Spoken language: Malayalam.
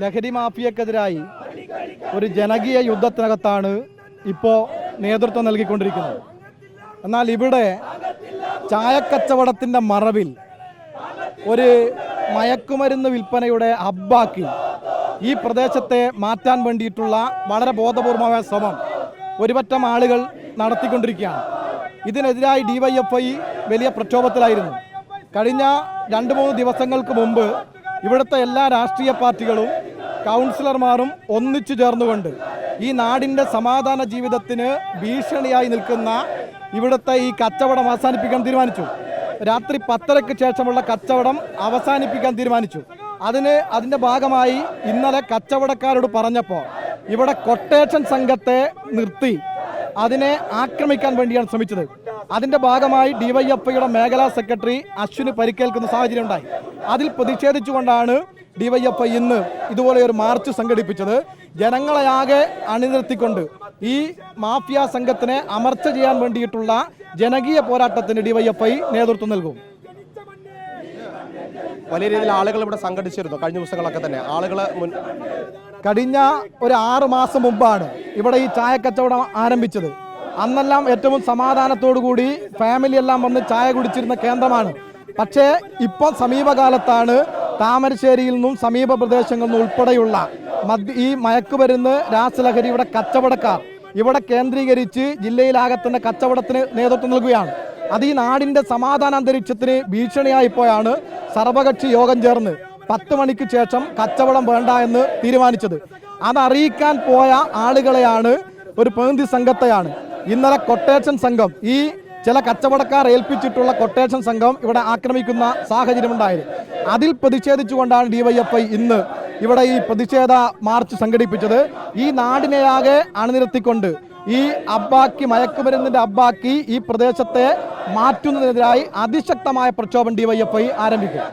ലഹരി മാഫിയക്കെതിരായി ഒരു ജനകീയ യുദ്ധത്തിനകത്താണ് ഇപ്പോൾ നേതൃത്വം നൽകിക്കൊണ്ടിരിക്കുന്നത്. എന്നാൽ ഇവിടെ ചായക്കച്ചവടത്തിന്റെ മറവിൽ ഒരു മയക്കുമരുന്ന് വിൽപ്പനയുടെ അബ്ബാക്കി ഈ പ്രദേശത്തെ മാറ്റാൻ വേണ്ടിയിട്ടുള്ള വളരെ ബോധപൂർവമായ ശ്രമം ഒരുപറ്റം ആളുകൾ നടത്തിക്കൊണ്ടിരിക്കുകയാണ്. ഇതിനെതിരായി ഡിവൈഎഫ്ഐ വലിയ പ്രക്ഷോഭത്തിലായിരുന്നു. കഴിഞ്ഞ രണ്ട് മൂന്ന് ദിവസങ്ങൾക്ക് മുമ്പ് ഇവിടുത്തെ എല്ലാ രാഷ്ട്രീയ പാർട്ടികളും കൗൺസിലർമാരും ഒന്നിച്ചു ചേർന്നുകൊണ്ട് ഈ നാടിന്റെ സമാധാന ജീവിതത്തിന് ഭീഷണിയായി നിൽക്കുന്ന ഇവിടുത്തെ ഈ കച്ചവടം അവസാനിപ്പിക്കാൻ തീരുമാനിച്ചു. രാത്രി പത്തരയ്ക്ക് ശേഷമുള്ള കച്ചവടം അവസാനിപ്പിക്കാൻ തീരുമാനിച്ചു. അതിന് അതിന്റെ ഭാഗമായി ഇന്നലെ കച്ചവടക്കാരോട് പറഞ്ഞപ്പോൾ ഇവിടെ കൊട്ടേഷൻ സംഘത്തെ നിർത്തി. അതിനെ ആക്രമിക്കാൻ വേണ്ടിയാണ് ശ്രമിച്ചത്. അതിന്റെ ഭാഗമായി ഡിവൈഎഫ്ഐയുടെ മേഖലാ സെക്രട്ടറി അശ്വിന് പരിക്കേൽക്കുന്ന സാഹചര്യം ഉണ്ടായി അതിൽ പ്രതിഷേധിച്ചുകൊണ്ടാണ് ഡിവൈഎഫ്ഐ ഇന്ന് ഇതുപോലെ ഒരു മാർച്ച് സംഘടിപ്പിച്ചത്. ജനങ്ങളെയാകെ അണിനിർത്തിക്കൊണ്ട് ഈ മാഫിയ സംഘത്തിനെ അമർച്ച ചെയ്യാൻ വേണ്ടിയിട്ടുള്ള ജനകീയ പോരാട്ടത്തിന് ഡിവൈഎഫ്ഐ നേതൃത്വം നൽകും. വലിയ രീതിയിൽ ആളുകൾ ഇവിടെ സംഘടിച്ചിരുന്നു കഴിഞ്ഞ ദിവസങ്ങളൊക്കെ തന്നെ. ആളുകൾ മുൻ കഴിഞ്ഞ ഒരു ആറ് മാസം മുമ്പാണ് ഇവിടെ ഈ ചായക്കച്ചവടം ആരംഭിച്ചത്. അന്നെല്ലാം ഏറ്റവും സമാധാനത്തോടു കൂടി ഫാമിലി എല്ലാം വന്ന് ചായ കുടിച്ചിരുന്ന കേന്ദ്രമാണ്. പക്ഷേ ഇപ്പോൾ സമീപകാലത്താണ് താമരശ്ശേരിയിൽ നിന്നും സമീപ പ്രദേശങ്ങളിൽ നിന്നും ഉൾപ്പെടെയുള്ള മദ്യ ഈ മയക്കുമരുന്ന് ഇവിടെ കച്ചവടക്കാർ. ഇവിടെ കേന്ദ്രീകരിച്ച് ജില്ലയിലാകെ തന്നെ കച്ചവടത്തിന് നേതൃത്വം നൽകുകയാണ്. അത് ഈ നാടിന്റെ സമാധാന അന്തരീക്ഷത്തിന് ഭീഷണിയായിപ്പോയാണ് സർവകക്ഷി യോഗം ചേർന്ന് പത്ത് മണിക്ക് ശേഷം കച്ചവടം വേണ്ട എന്ന് തീരുമാനിച്ചത്. അതറിയിക്കാൻ പോയ ആളുകളെയാണ് ഒരു പ്രതിനിധി സംഘത്തെയാണ്. ഇന്നലെ കൊട്ടേഷൻ സംഘം ഈ ചില കച്ചവടക്കാർ ഏൽപ്പിച്ചിട്ടുള്ള കൊട്ടേഷൻ സംഘം ഇവിടെ ആക്രമിക്കുന്ന സാഹചര്യമുണ്ടായത് അതിൽ പ്രതിഷേധിച്ചുകൊണ്ടാണ് ഡിവൈഎഫ്ഐ ഇന്ന് ഇവിടെ ഈ പ്രതിഷേധ മാർച്ച് സംഘടിപ്പിച്ചത്. ഈ നാടിനെയാകെ അണിനിരത്തിക്കൊണ്ട് ഈ അബ്ബാക്കി മയക്കുമരുന്നിന്റെ അബ്ബാക്കി ഈ പ്രദേശത്തെ മാറ്റുന്നതിനെതിരായി അതിശക്തമായ പ്രക്ഷോഭം ഡിവൈഎഫ്ഐ ആരംഭിക്കും.